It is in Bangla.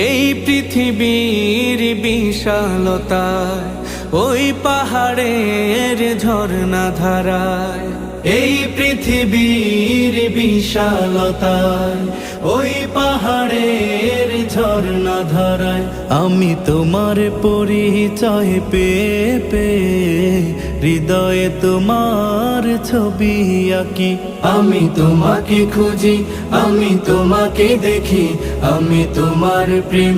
এই পৃথিবীর বিশালতায় ওই পাহাড়ের ঝর্ণা ধারায় এই পৃথিবীর বিশালতায় ওই পাহাড়ের ঝর্ণা ধারায় আমি তোমার পরিচয় পেয়ে পেয়ে হৃদয়ে তোমার ছবি আঁকি। আমি তোমাকে খুঁজি, আমি তোমাকে দেখি, আমি তোমার প্রেমী